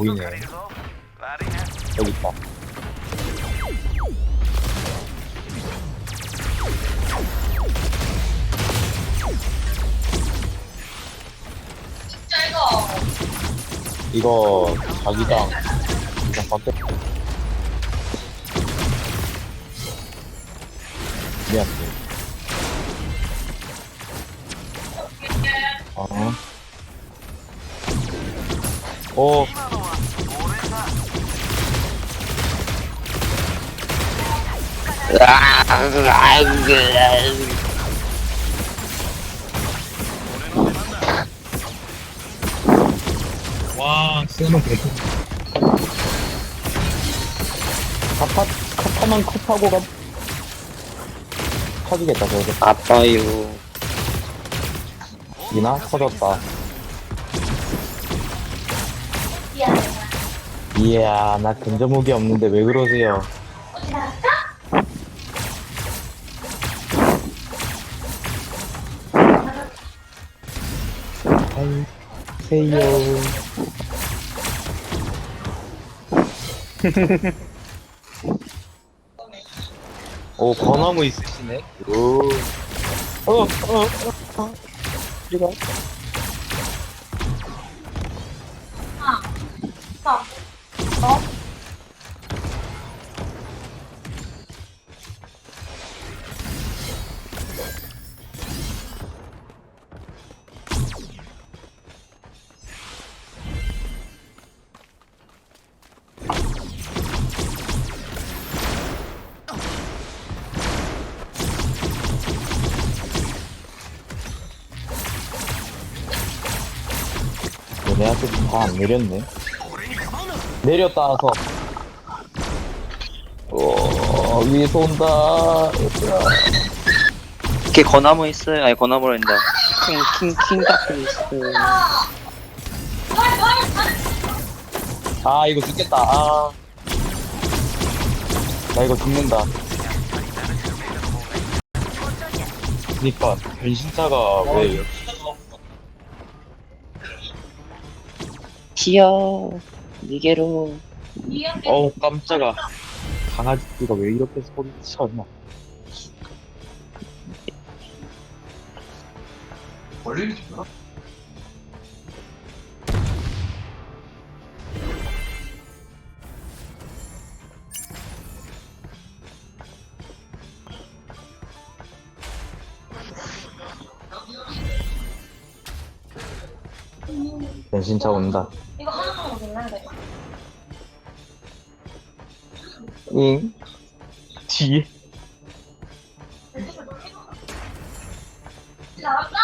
보이네. 여기 있다. 이거 자기장. 자기장 반대 미안해. 어 와, 쓰는 개. 카파, 카파만 컷하고 가. 터지겠다, 저거. 아파요. 이나? 터졌다. 이야, 나 근접무기 없는데 왜 그러세요? 안녕하세요. 오, 번나무 있으시네. 오. 어, 어, 어, 어. 이거. 얘 네한테 다안 내렸네. 내렸다 와서. 오, 위에서 온다. 얘들아. 이렇게 거나무 있어요. 아니 거나무라 한다. 킹킹 킹다플 있어요. 아, 이거 죽겠다. 아. 나 이거 죽는다. 그니까, 변신차가 왜 이렇 튀어. 니게로. 어우, 깜짝아. 강아지가 왜 이렇게 소리쳤나. 변신차 온다. 응. 뒤에. 나왔다?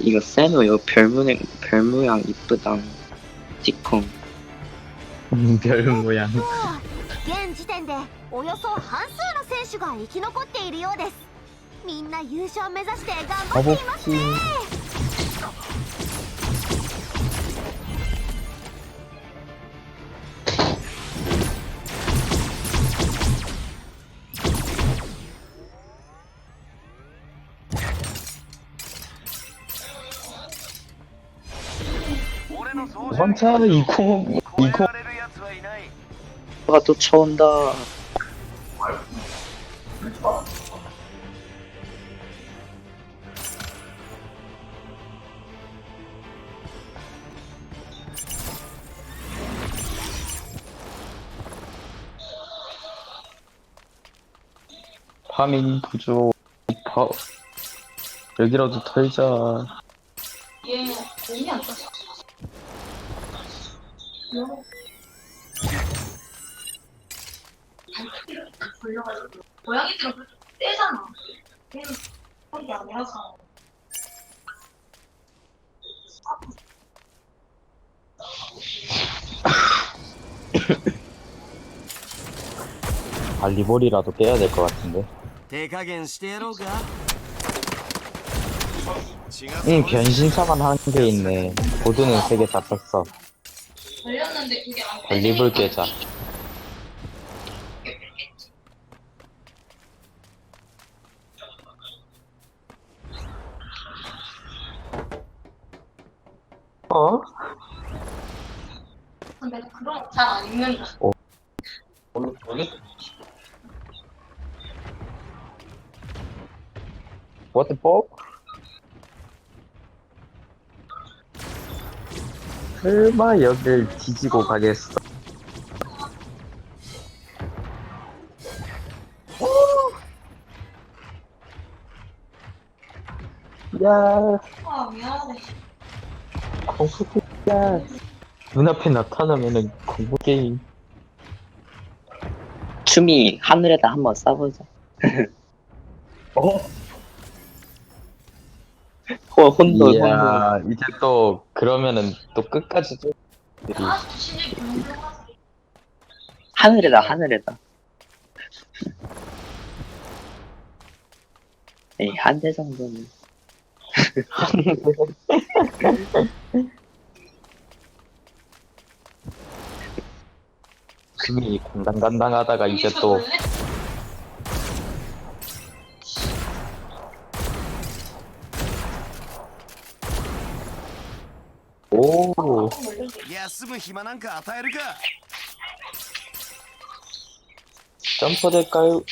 이거 세노요. 별 모양 별 모양 이쁘다. 찌콩. 음, 별 모양. 現時点で およそ半数の選手が生き残っているようですみんな優勝目指して頑張っていますね 가봅시. 원차 이코 이코 누가 쫓아온다. 파밍 부조 파 여기라도 털자. 얘 몸이 안 떴어. 돌려가지고 고양이 들어 떼잖아. 얘는 그게 아니라서. 아 리볼이라도 깨야 될 것 같은데. 手加減してやろうか血が 응 변신차만 한 개 있네. 보드는 세 개 다 떴어. 걸렸는데 그게 안 걸리블 깨자. 어? 근데 그런 거 잘 안 읽는다. What the fuck? 설마 여길 뒤지고 가겠어? 야, 아 미안하다. 공포 게임이야. 눈앞에 나타나면은 공포 게임. 춤이 하늘에다 한번 쏴보자. 어? 호, 혼돈, 혼돈. 이야, 이제 또 그러면은 또 끝까지 좀. 하늘에다, 하늘에다. 에이, 한 대 정도는. 금이 간당간당하다가 이제 또 원래 오, 깜짝 놀랐네. 休む暇なんか与えるか 점프 될까요? 오.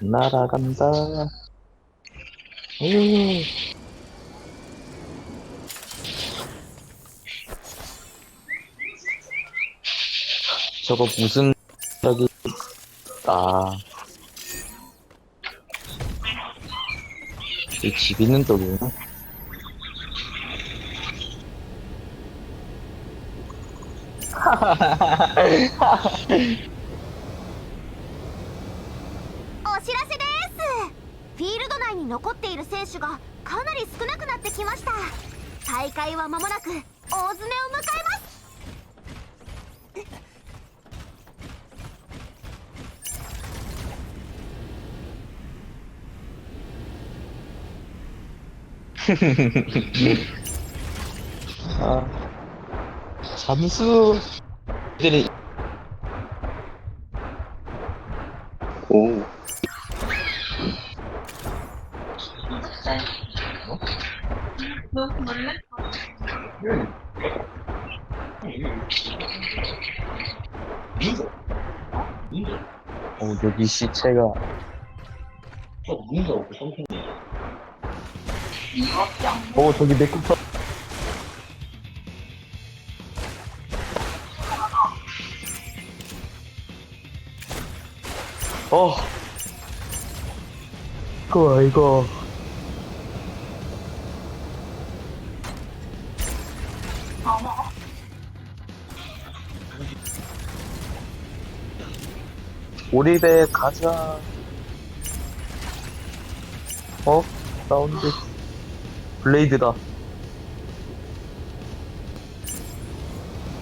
날아간다. 오. 저거 무슨 저기 아. 이 집 있는 쪽이구나. 어 お知らせですフィールド内に残っている選手がかなり少なくなってきました大会は間もなく大詰めを迎えます 아 잠수 들이 오. 너무 놀랬다. 어 여기 시체가 이밖에 안어 저기 내꿈터 어 이거 이거 나와. 오리배 가자 어? 사운드 블레이드다.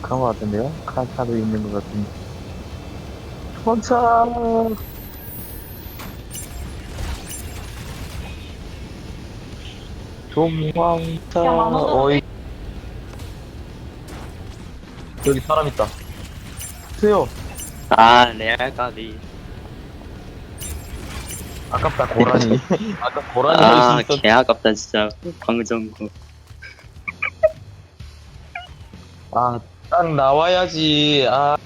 그런 거 같은데요? 카타도 있는 것 같은데. 도망쳐! 도망쳐! 어이. 여기 사람 있다. 세요. 아, 레알 가비. 아깝다 고라니 아까 고라니 아, 할수 있었 개 아깝다, 진짜. 광정구. 아딱 나와야지 아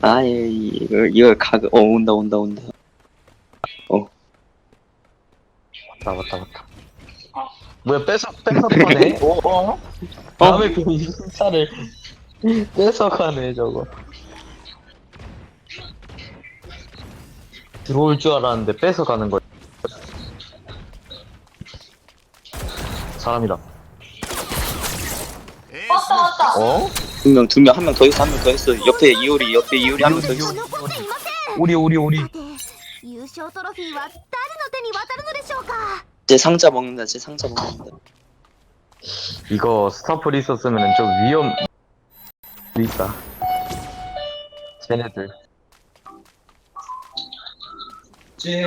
아, 예, 이걸, 이걸 각, 어, 온다, 온다, 온다. 맞다 맞다 맞다 뭐야 뺏어 뺏어가네 어? 어? 다음에 그 인사를 뺏어가네 저거 들어올 줄 알았는데 뺏어가는 거야 사람이다 왔다 왔다. 어? 두 명, 두 명, 한 명 더 있어, 한 명 더 있어. 옆에 이효리, 옆에 이효리 한 명 더 있어. 残っていません 우리 우리 우리 さて優勝トロフィーは誰の手に渡るのでしょうか 제 상자 먹는다, 제 상자 먹는다. 이거 스타플 있었으면 좀 위험 있다 쟤네들 없지.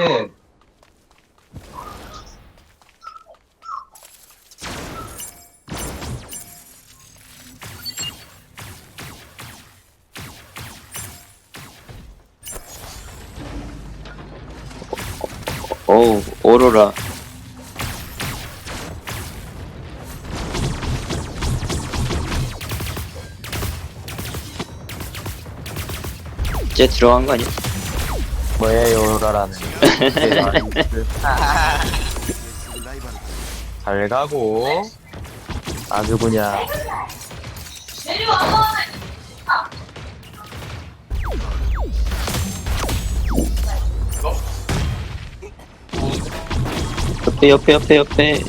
어우, 어, 오로라. 이제 들어간 거 아니야? 뭐예요, 라라는. 잘 가고. 아주 그냥. 옆에, 옆에, 옆에, 옆에.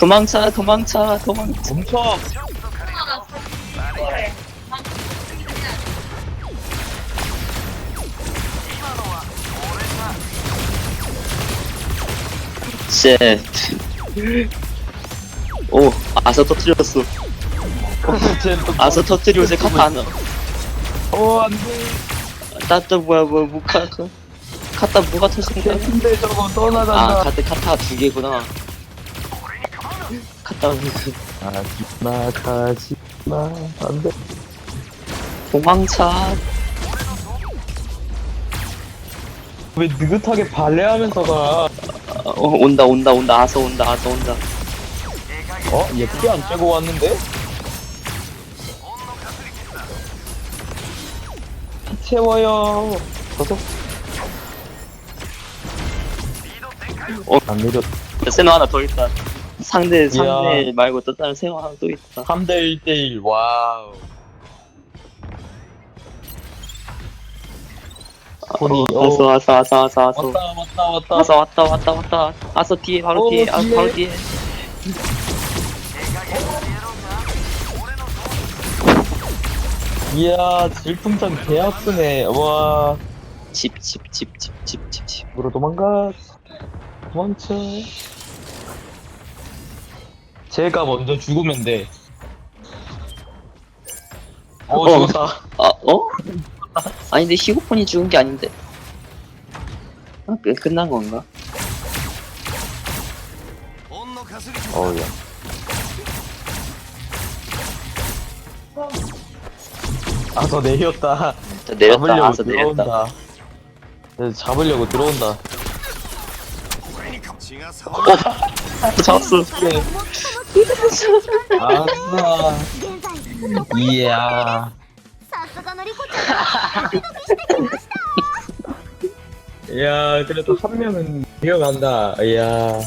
도망쳐, 도망쳐, 도망쳐. 멈춰! 쉣. 오, 아서 터뜨렸어. 아서 터뜨리고 제 카타 안, 어, 안 돼. 따또 뭐야, 뭐야, 뭐, 카, 카, 카타 뭐가 터진 거야? 근데 저거 아, 떠나간다. 카트, 카타 두 개구나. 카타, 가지마, 가지마. 안 돼. 도망쳐. 왜 느긋하게 발레하면서 가? 어, 온다, 온다, 온다, 아서 온다, 아서 온다. 어? 예쁘게 안 째고 왔는데? 채워요. 저서 어. 안 내렸. 세노 하나 더 있다. 상대, 상대. 말고 또 다른 세노 하나 또 있다. 3대 1대1 와우. 손이 어, 왔어, 왔어, 왔어, 왔어, 왔어. 왔다 왔다 왔다. 왔어, 왔다, 왔다, 왔다. 아서 뒤에, 바로 어, 뒤에, 아, 뒤에. 바로 뒤에. 이야 질풍전 개 아프네. 와. 집, 집, 집, 집, 집, 집, 집. 으로 도망가. 도망쳐. 제가 먼저 죽으면 돼. 어, 어. 죽었다. 아, 어? 아니 근데 희곡폰이 죽은 게 아닌데. 아, 끝난 건가? 어우야. 아너 내렸다. 내렸다. 아서 내렸다. 네, 잡으려고 들어온다. 어, 잡았어. 네. 아싸 이야. 이야, 그래도 한 명은 기억한다. 이야.